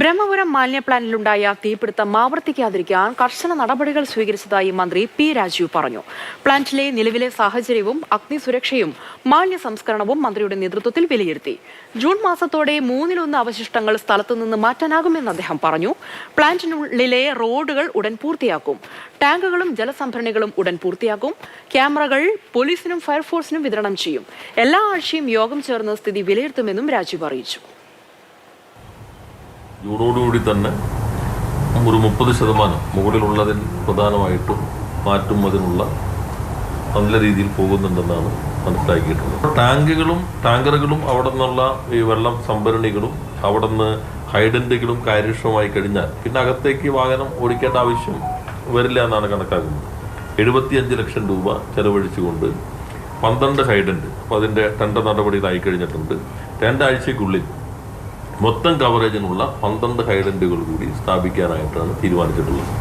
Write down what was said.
ബ്രഹ്മപുരം മാലിന്യ പ്ലാന്റിലുണ്ടായ തീപിടുത്തം ആവർത്തിക്കാതിരിക്കാൻ കർശന നടപടികൾ സ്വീകരിച്ചതായി മന്ത്രി പി രാജീവ് പറഞ്ഞു. പ്ലാന്റിലെ നിലവിലെ സാഹചര്യവും അഗ്നി സുരക്ഷയും മാലിന്യ സംസ്കരണവും മന്ത്രിയുടെ നേതൃത്വത്തിൽ വിലയിരുത്തി. ജൂൺ മാസത്തോടെ മൂന്നിലൊന്ന് അവശിഷ്ടങ്ങൾ സ്ഥലത്തുനിന്ന് മാറ്റാനാകുമെന്ന് അദ്ദേഹം പറഞ്ഞു. പ്ലാന്റിനുള്ളിലെ റോഡുകൾ ഉടൻ പൂർത്തിയാക്കും. ടാങ്കുകളും ജലസംഭരണികളും ഉടൻ പൂർത്തിയാക്കും. ക്യാമറകൾ പോലീസിനും ഫയർഫോഴ്സിനും വിതരണം ചെയ്യും. എല്ലാ ആഴ്ചയും യോഗം ചേർന്ന് സ്ഥിതി വിലയിരുത്തുമെന്നും രാജീവ് അറിയിച്ചു. ജൂണോടുകൂടി തന്നെ ഒരു മുപ്പത് ശതമാനം മുകളിലുള്ളതിൽ പ്രധാനമായിട്ടും മാറ്റുന്നതിനുള്ള നല്ല രീതിയിൽ പോകുന്നുണ്ടെന്നാണ് മനസ്സിലാക്കിയിട്ടുള്ളത്. ടാങ്കുകളും ടാങ്കറുകളും അവിടെ നിന്നുള്ള ഈ വെള്ളം സംഭരണികളും അവിടെ നിന്ന് ഹൈഡന്റുകളും കാര്യക്ഷമമായി കഴിഞ്ഞാൽ പിന്നെ അകത്തേക്ക് വാഹനം ഓടിക്കേണ്ട ആവശ്യം വരില്ല എന്നാണ് കണക്കാക്കുന്നത്. എഴുപത്തിയഞ്ച് ലക്ഷം രൂപ ചെലവഴിച്ചുകൊണ്ട് പന്ത്രണ്ട് ഹൈഡന്റ് അപ്പോൾ അതിന്റെ ടെൻഡർ നടപടിയിലായി കഴിഞ്ഞിട്ടുണ്ട്. രണ്ടാഴ്ചയ്ക്കുള്ളിൽ മൊത്തം കവറേജിനുള്ള പന്ത്രണ്ട് ഹൈഡന്റുകൾ കൂടി സ്ഥാപിക്കാനായിട്ടാണ് തീരുമാനിച്ചിട്ടുള്ളത്.